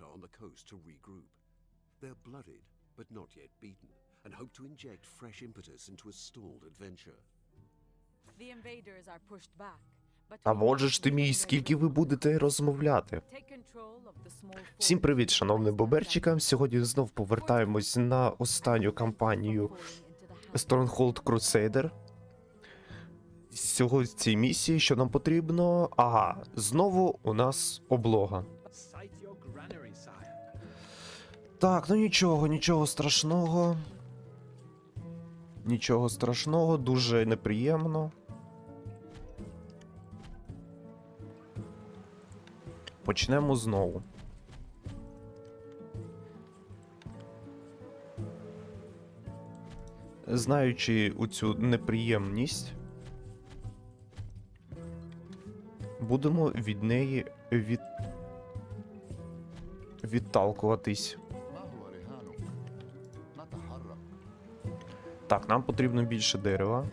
better on the coast to regroup. They're blooded, but not yet beaten, and hope to inject fresh impetus into a stalled adventure. The invaders are pushed back. А може ж ти мій, скільки ви будете розмовляти? Всім привіт, шановним боберчикам. Сьогодні знов повертаємось на останню кампанію Stronghold Crusader. Цього цій місії, що нам потрібно. Ага, знову у нас облога. Так, ну нічого, нічого страшного. Нічого страшного, дуже неприємно. Почнемо знову. Знаючи оцю неприємність, будемо від неї від... відталкуватись. Так, нам потрібно більше дерева.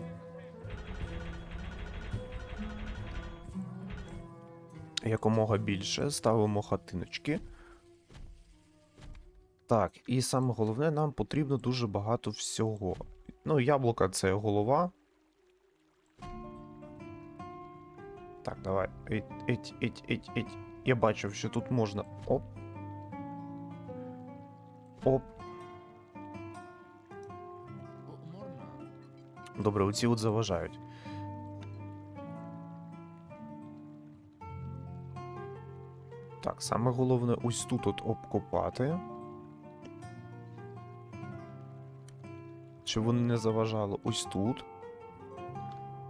Якомога більше. Ставимо хатиночки. Так, і саме головне, нам потрібно дуже багато всього. Ну, яблука це голова. Так, давай. Еть, еть, еть, еть, еть. Я бачив, що тут можна. Оп. Оп. Добре, оці от заважають. Так, саме головне ось тут от обкопати. Щоб вони не заважали ось тут.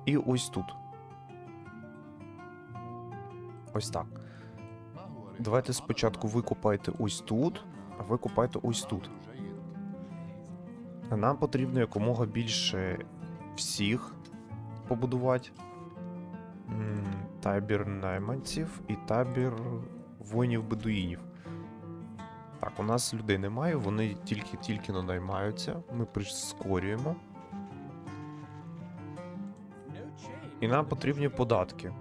І ось тут. Ось так. Давайте спочатку ви копайте ось тут, а ви копайте ось тут. Нам потрібно якомога більше всіх побудувати. Табір найманців і табір воїнів-бедуїнів. Так, у нас людей немає, вони тільки-тільки наймаються. Ми прискорюємо. І нам потрібні податки.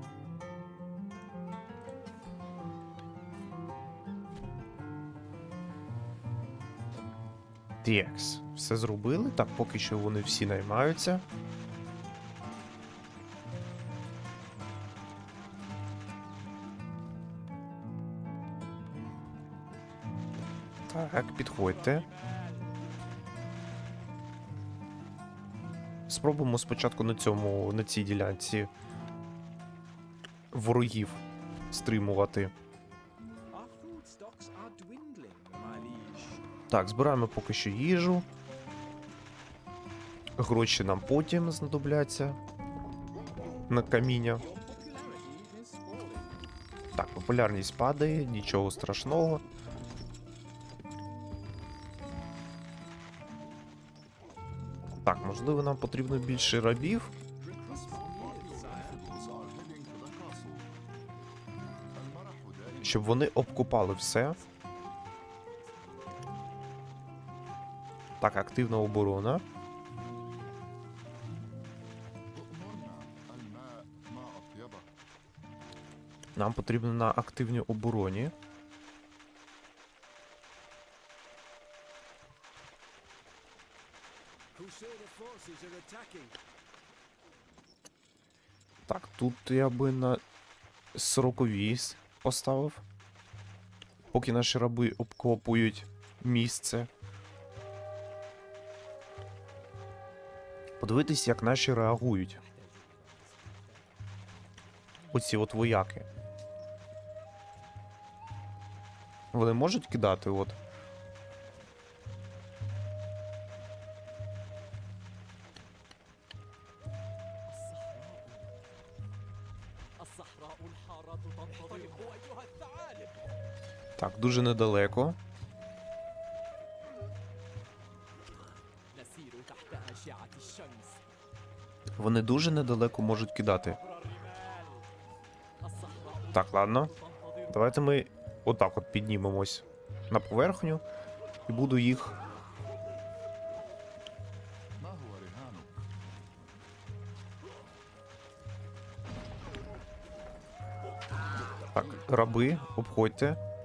Текс. Все зробили. Так, поки що вони всі наймаються. Так, підходьте. Спробуємо спочатку на цьому, на цій ділянці ворогів стримувати. Так, збираємо поки що їжу. Гроші нам потім знадобляться. На каміння. Так, популярність падає, нічого страшного. Можливо, нам потрібно більше рабів. Щоб вони обкупали все. Так, активна оборона. Нам потрібно на активній обороні. Так, тут я би на сороковій с- поставив. Поки наші раби обкопують місце. Подивитись, як наші реагують. Оці от вояки. Вони можуть кидати от. дуже недалеко. Вони дуже недалеко можуть кидати. Так, ладно. Давайте ми отак от піднімемось на поверхню і буду їх. Так, раби, обходьте.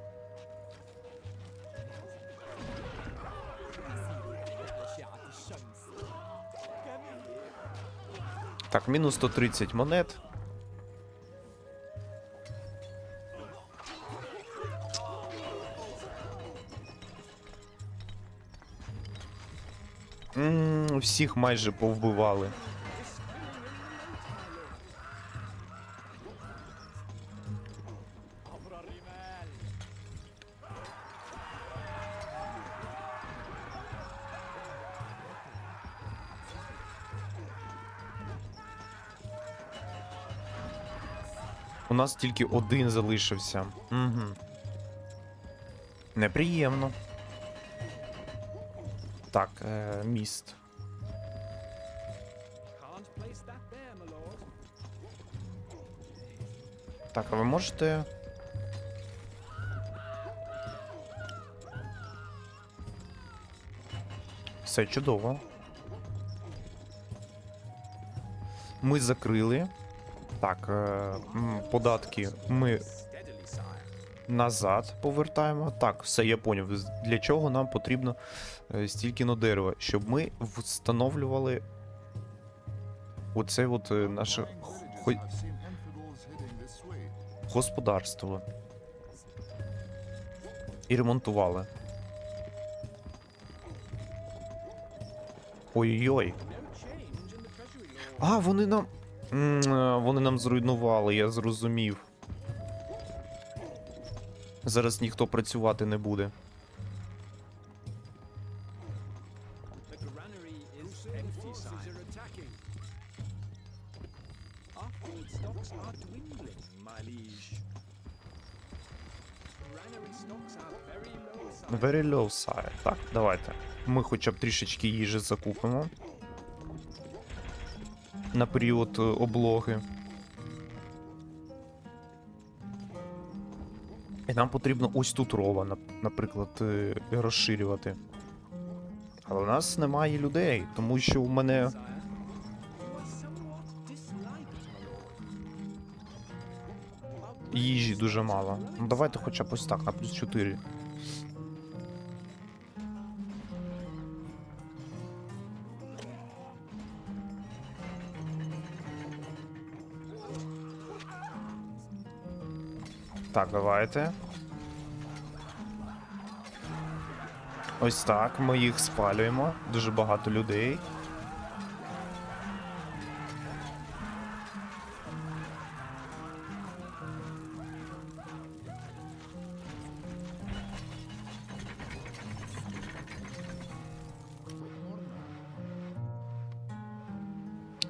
Так, мінус 130 монет. М, Всіх майже повбивали. У нас тільки один залишився. Угу. Неприємно. Так, е, міст. Так, а ви можете. Все чудово. Ми закрили. Так, е, податки ми назад повертаємо. Так, все, я поняв. Для чого нам потрібно е, стільки на дерева? Щоб ми встановлювали оце от е, наше хо- господарство. І ремонтували. Ой-ой-ой. А, вони нам. Е, Вони нам зруйнували, я зрозумів. Зараз ніхто працювати не буде. Very low side. Так, давайте. Ми хоча б трішечки їжі закупимо. На період е, облоги. І нам потрібно ось тут рова, наприклад, е, розширювати. Але у нас немає людей, тому що у мене. Їжі дуже мало. Ну давайте хоча б ось так, на плюс 4. Так, давайте. Ось так, ми їх спалюємо. Дуже багато людей.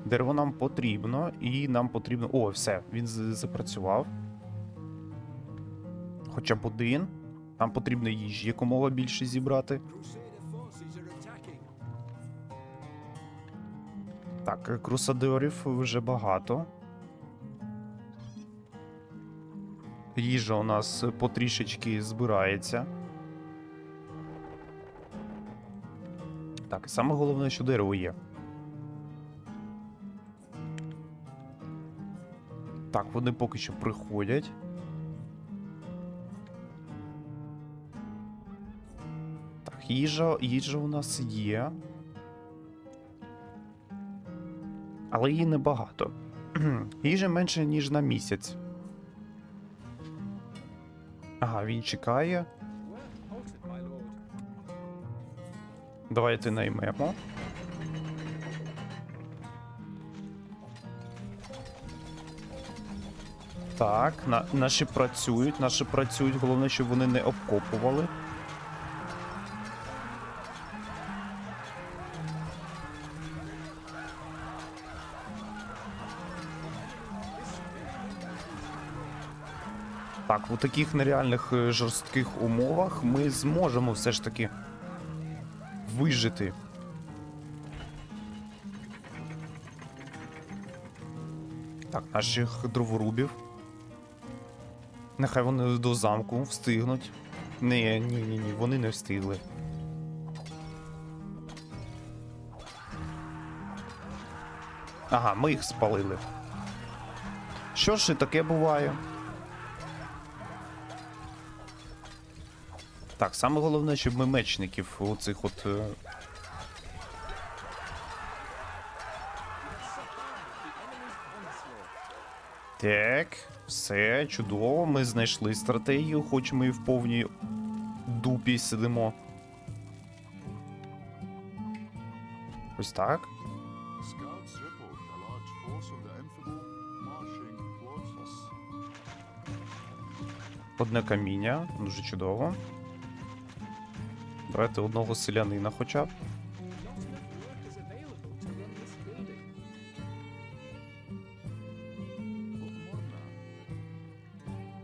Дерево нам потрібно, і нам потрібно. О, все, він запрацював. Хоча б один. Нам потрібно їжі якомога більше зібрати. Так, крусадерів вже багато. Їжа у нас потрішечки збирається. Так, і саме головне, що дерево є. Так, вони поки що приходять. Їжа, їжа у нас є. Але її небагато. Їжі менше, ніж на місяць. Ага, він чекає. Давайте наймемо. Так, на, наші працюють, наші працюють. Головне, щоб вони не обкопували. У таких нереальних е, жорстких умовах ми зможемо все ж таки вижити. Так, наших дроворубів. Нехай вони до замку встигнуть. Ні, ні, ні, ні, вони не встигли. Ага, ми їх спалили. Що ж і таке буває? Так, саме головне, щоб ми мечників оцих от. е, Так, все чудово. Ми знайшли стратегію, хоч ми і в повній дупі сидимо. Ось так. Одне каміння, дуже чудово. Давайте одного селянина хоча б.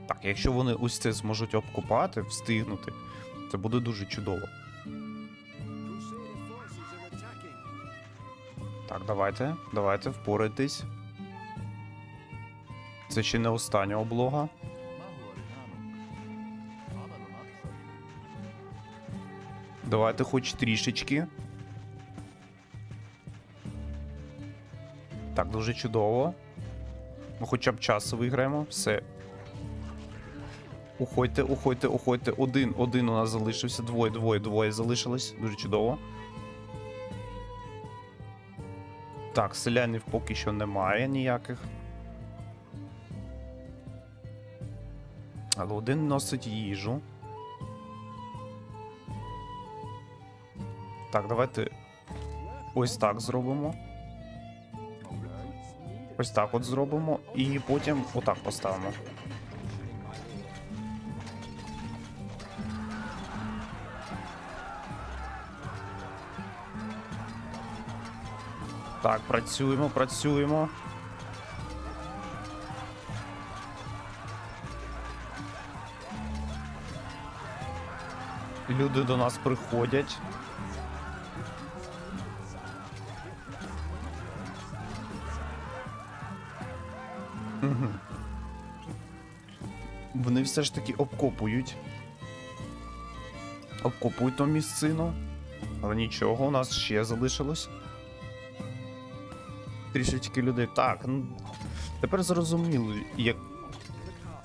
Так, якщо вони ось це зможуть обкопати, встигнути, це буде дуже чудово. Так, давайте, давайте, впорайтесь. Це ще не остання облога. Давайте хоч трішечки. Так, дуже чудово. Ми хоча б час виграємо. Все. Уходьте, уходьте, уходьте. Один, один у нас залишився. Двоє, двоє, двоє залишилось. Дуже чудово. Так, селянів поки що немає ніяких. Але один носить їжу. Так, давайте ось так зробимо. Ось так от зробимо. І потім отак поставимо. Так, працюємо, працюємо. Люди до нас приходять. Вони все ж таки обкопують. Обкопують ту місцину. Але нічого, у нас ще залишилось. Трішечки людей. Так, ну. Тепер зрозуміло, як,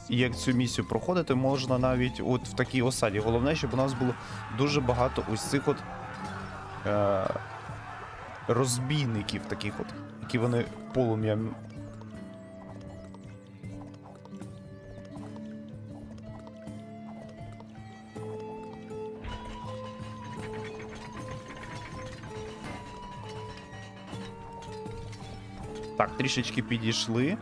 як цю місію проходити можна навіть от в такій осаді. Головне, щоб у нас було дуже багато ось цих от е, розбійників таких от, які вони полум'ям Так, трішечки підійшли.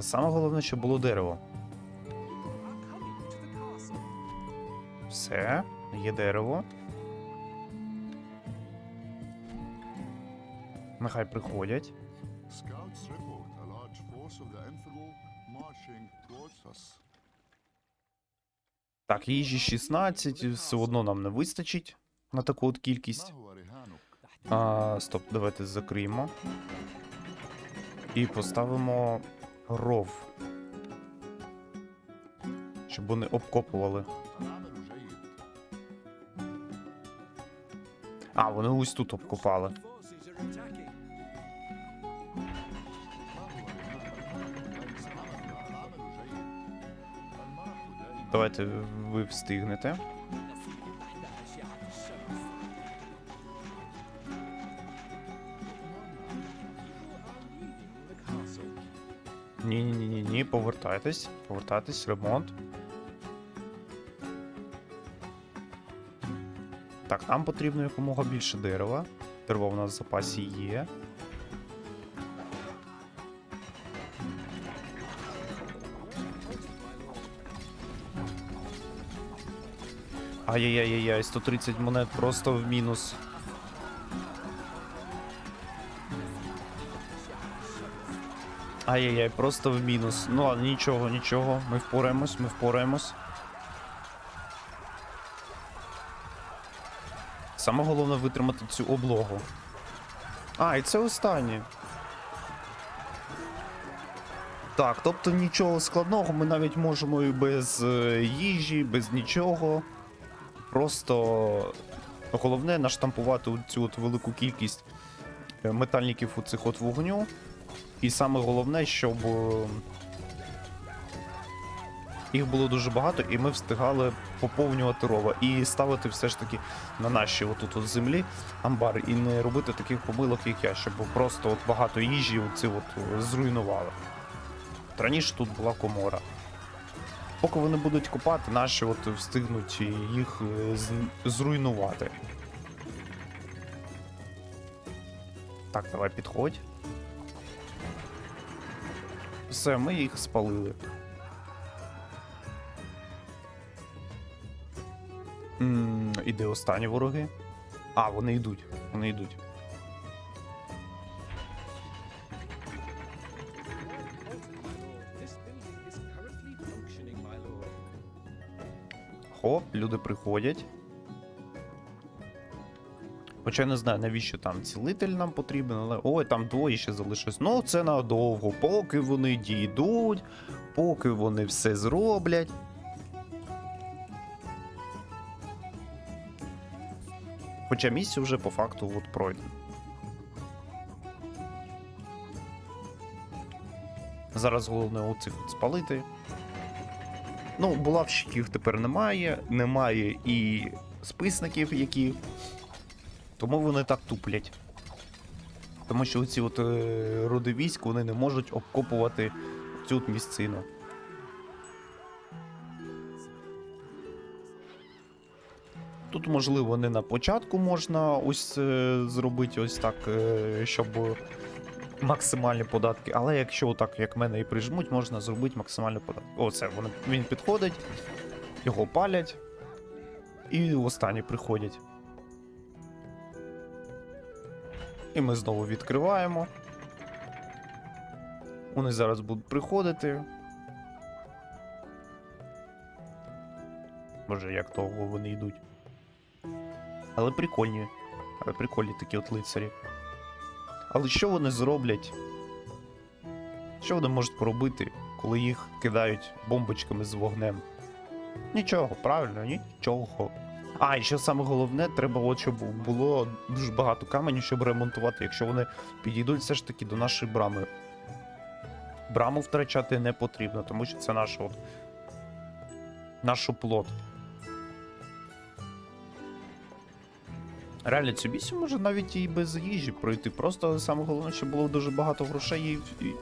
Саме головне, щоб було дерево. Все, є дерево. Нехай приходять. Так, їжі 16, все одно нам не вистачить на таку от кількість. А, Стоп, давайте закриємо. І поставимо ров. Щоб вони обкопували. А, вони ось тут обкопали. Давайте ви встигнете. Ні, ні, повертайтесь, повертайтесь, ремонт. Так, нам потрібно якомога більше дерева. Дерева у нас в запасі є. Ай-яй-яй-яй, 130 монет просто в мінус. Ай-яй-яй, просто в мінус. Ну ладно, нічого, нічого. Ми впораємось, ми впораємось. Саме головне витримати цю облогу. А, і це останнє. Так, тобто нічого складного, ми навіть можемо і без е, їжі, без нічого. Просто головне наштампувати цю от велику кількість е, метальників у цих от вогню. І саме головне, щоб. е, Їх було дуже багато, і ми встигали поповнювати рова і ставити все ж таки на наші отут от землі амбар і не робити таких помилок, як я, щоб просто от багато їжі оці от зруйнували. От Раніше тут була комора. Поки вони будуть копати, наші от встигнуть їх е, зруйнувати. Так, давай підходь. Все, ми їх спалили. М, І де останні вороги? А, вони йдуть. Вони йдуть. Хоп, люди приходять. Хоча я не знаю, навіщо там цілитель нам потрібен, але ой, там двоє ще залишилось. Ну, це надовго, поки вони дійдуть, поки вони все зроблять. Хоча місце вже по факту от пройдено. Зараз головне оцих спалити. Ну, булавщиків тепер немає, немає і списників, які. Тому вони так туплять. Тому що ці от е, роди військ вони не можуть обкопувати цю от місцину. Тут, можливо, не на початку можна ось е, зробити ось так, е, щоб максимальні податки. Але якщо так, як мене і прижмуть, можна зробити максимальні податки. Оце вони, він підходить, його палять, і останні приходять. І ми знову відкриваємо. Вони зараз будуть приходити. Боже, як довго вони йдуть. Але прикольні. Але прикольні такі от лицарі. Але що вони зроблять? Що вони можуть поробити, коли їх кидають бомбочками з вогнем? Нічого, правильно, нічого. А, і що саме головне, треба, от, щоб було дуже багато каменів, щоб ремонтувати, якщо вони підійдуть все ж таки до нашої брами. Браму втрачати не потрібно, тому що це наш от, наш оплот. Реально, цю місію може навіть і без їжі пройти. Просто саме головне, щоб було дуже багато грошей і, і,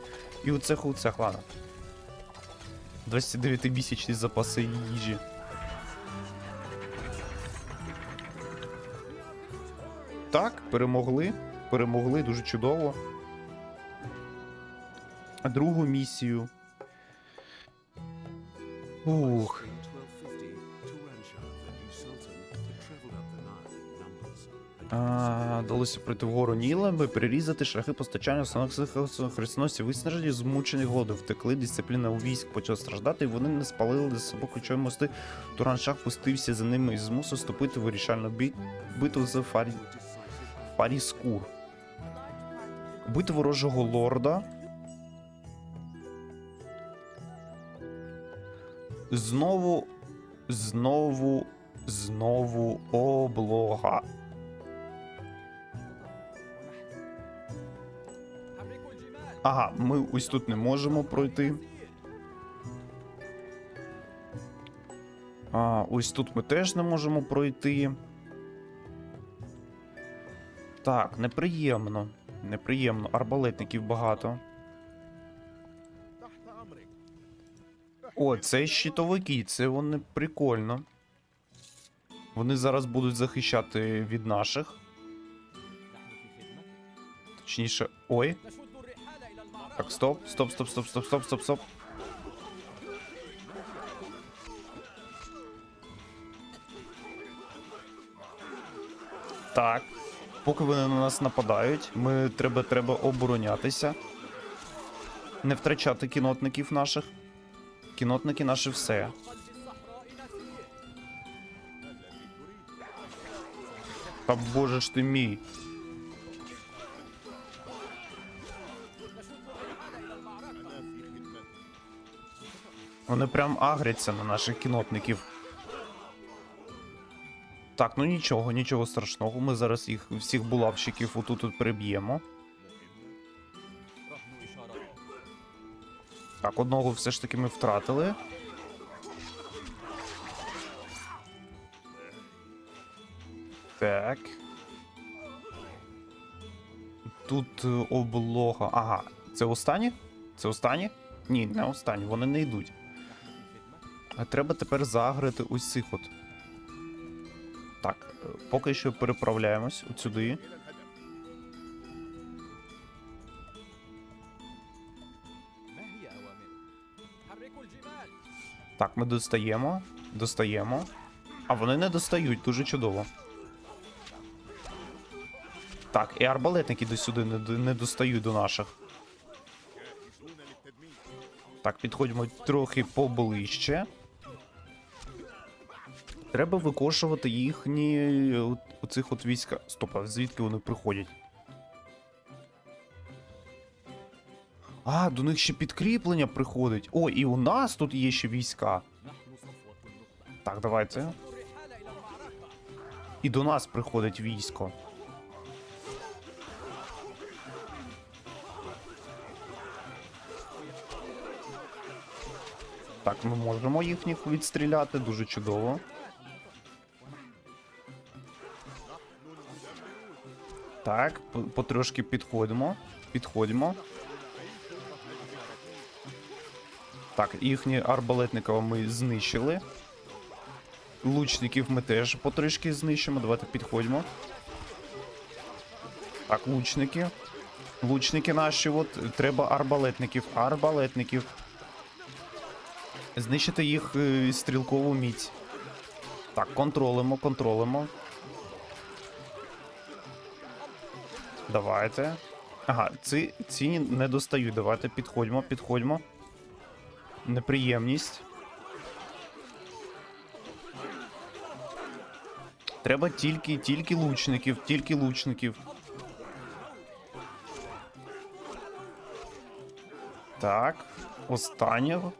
і у цеху у цех, ладно. 29 місячні запаси їжі. Так, перемогли. Перемогли дуже чудово. Другу місію. Ух. In 1250, Turanshah, the new sultan, had travelled up the Nile in numbers. and А, Вдалося пройти вгору Нілами, перерізати шляхи постачання основних хрестоносців, виснажені, змучені голоду, втекли, дисципліна у військ почала страждати, і вони не спалили за собою ключові мости. Тураншах пустився за ними і змусив вступити в вирішальну бій... битву за Фарі... Фаріскур. Убити ворожого лорда. Знову, знову, знову облога. Ага, ми ось тут не можемо пройти. А, ось тут ми теж не можемо пройти. Так, неприємно. Неприємно. Арбалетників багато. О, це щитовики, це вони прикольно. Вони зараз будуть захищати від наших. Точніше. Ой. Так, стоп, стоп, стоп, стоп, стоп, стоп, стоп, стоп. Так. Поки вони на нас нападають, ми треба, треба оборонятися. Не втрачати кінотників наших. Кінотники наші все. Та боже ж ти мій. Вони прям агряться на наших кінотників. Так, ну нічого, нічого страшного. Ми зараз їх всіх булавщиків отут тут приб'ємо. Так, одного все ж таки ми втратили. Так. Тут е, облога. Ага, це останні? Це останні? Ні, не останні, вони не йдуть. А треба тепер загрити ось цих от. Поки що переправляємось от сюди. Так, ми достаємо, достаємо. А вони не достають, дуже чудово. Так, і арбалетники до сюди не, не достають до наших. Так, підходимо трохи поближче. Треба викошувати їхні е, оцих от війська. Стоп, а звідки вони приходять? А, до них ще підкріплення приходить. О, і у нас тут є ще війська. Так, давайте. І до нас приходить військо. Так, ми можемо їхніх відстріляти дуже чудово. Так, потрошки підходимо. Підходимо. Так, їхні арбалетників ми знищили. Лучників ми теж потрішки знищимо. Давайте підходимо. Так, лучники. Лучники наші, от треба арбалетників. Арбалетників. Знищити їх е, стрілкову міць. Так, контролимо, контролимо. Давайте. Ага, ці, ці не достають. Давайте підходьмо, підходьмо. Неприємність. Треба тільки, тільки лучників, тільки лучників. Так, останнього.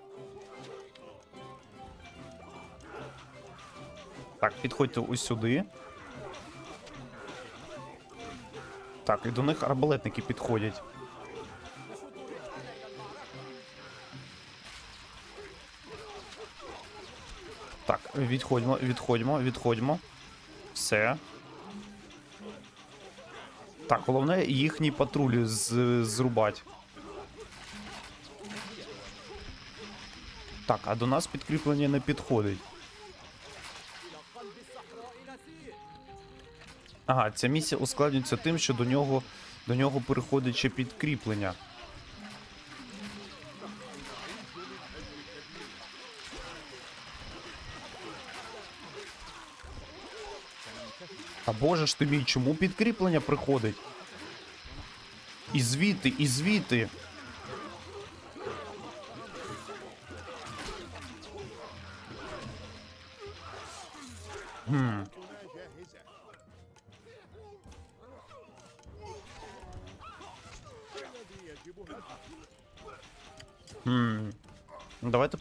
Так, підходьте ось сюди. Так, і до них арбалетники підходять. Так, відходьмо, відходьмо, відходьмо. Все. Так, головне їхні патрулі з- зрубать. Так, а до нас підкріплення не підходить. Ага, ця місія ускладнюється тим, що до нього до нього переходить ще підкріплення. А боже ж ти мій, чому підкріплення приходить? І звідти, і звідти.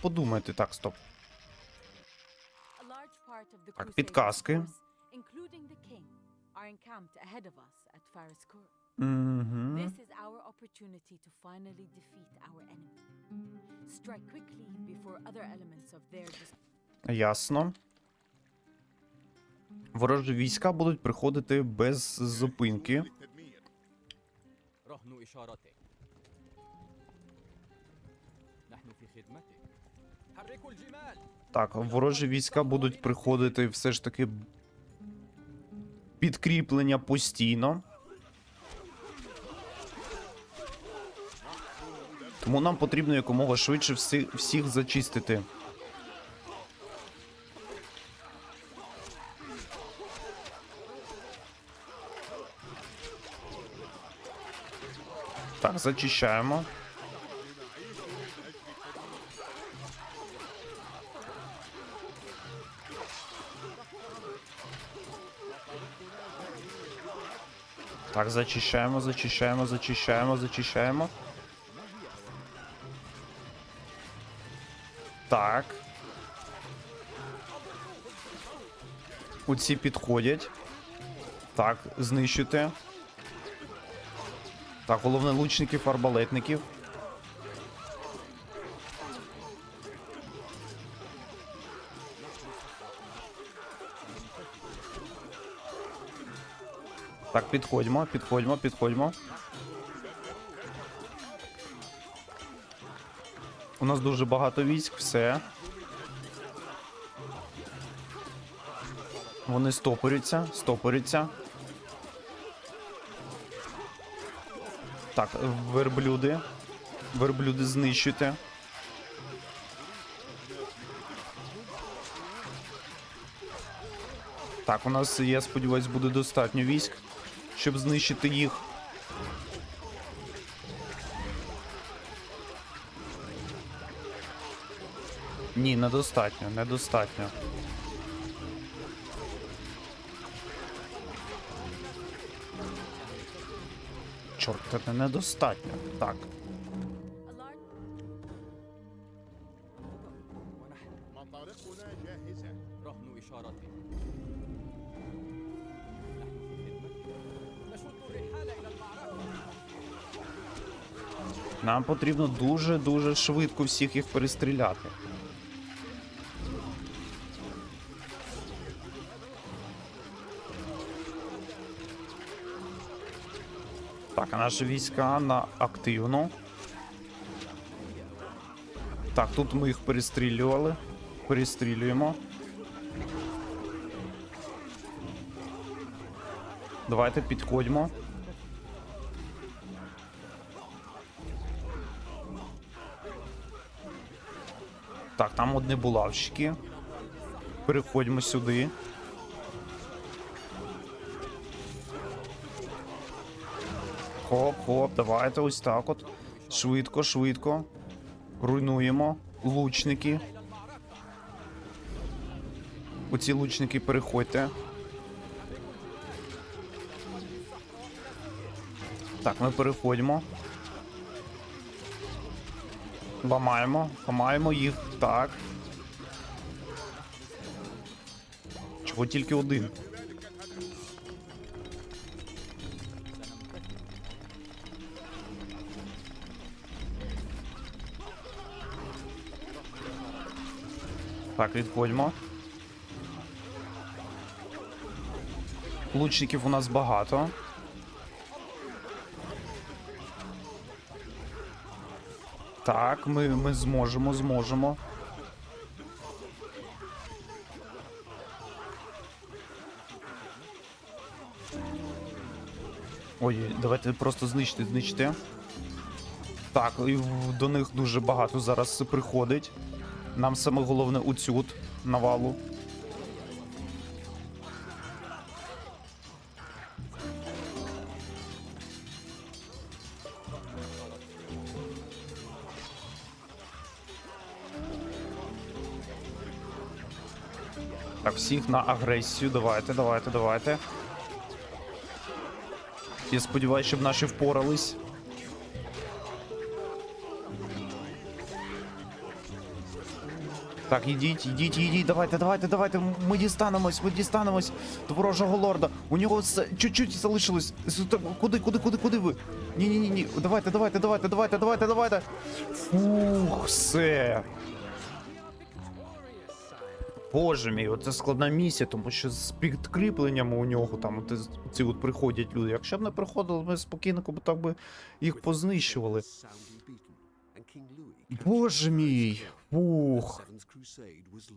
подумайте. Так, стоп. A large part of the Так, Crusaders' підказки. force, including the king, are encamped ahead of us at Fariskur. Угу. This is our opportunity to finally defeat our enemy. Strike quickly before other elements of their dis- Ясно. Ворожі війська будуть приходити без зупинки. رهن إشارتك نحن في خدمتك حركوا الجمال так, ворожі війська будуть приходити все ж таки підкріплення постійно. Тому нам потрібно якомога швидше всі, всіх зачистити. Так, зачищаємо. Так, зачищаємо, зачищаємо, зачищаємо, зачищаємо. Так. Оці підходять. Так, знищити. Так, головне лучників, арбалетників. Так, підходьмо, підходьмо, підходьмо. У нас дуже багато військ, все. Вони стопорються, стопорються. Так, верблюди. Верблюди знищуйте. Так, у нас, я сподіваюсь, буде достатньо військ, щоб знищити їх. Ні, недостатньо, недостатньо. Чорт, це недостатньо. Так. Нам потрібно дуже-дуже швидко всіх їх перестріляти. Так, а наші війська на активну. Так, тут ми їх перестрілювали. Перестрілюємо. Давайте підходьмо. Так, там одні булавщики. Переходьмо сюди. Хоп-хоп, давайте ось так от. Швидко, швидко. Руйнуємо. Лучники. Оці лучники переходьте. Так, ми переходимо. Ламаємо, ламаємо їх. Так. Чого тільки один? Так, відходьмо. Лучників у нас багато. Так, ми, ми зможемо, зможемо. Ой, давайте просто знищити, знищити. Так, і до них дуже багато зараз приходить. Нам саме головне у цю навалу. Так, всіх на агресію. Давайте, давайте, давайте. Я сподіваюся, щоб наші впорались. Так, ідіть, ідіть, ідіть, давайте, давайте, давайте. Ми дістанемось, ми дістанемось до ворожого лорда. У нього чуть-чуть залишилось. Куди, куди, куди, куди ви? Ні, ні, ні, ні. Давайте, давайте, давайте, давайте, давайте, давайте. Фух, все. Боже мій, оце складна місія, тому що з підкріпленнями у нього там от, ці от приходять люди. Якщо б не приходили, ми спокійно б так би їх познищували. Боже мій, The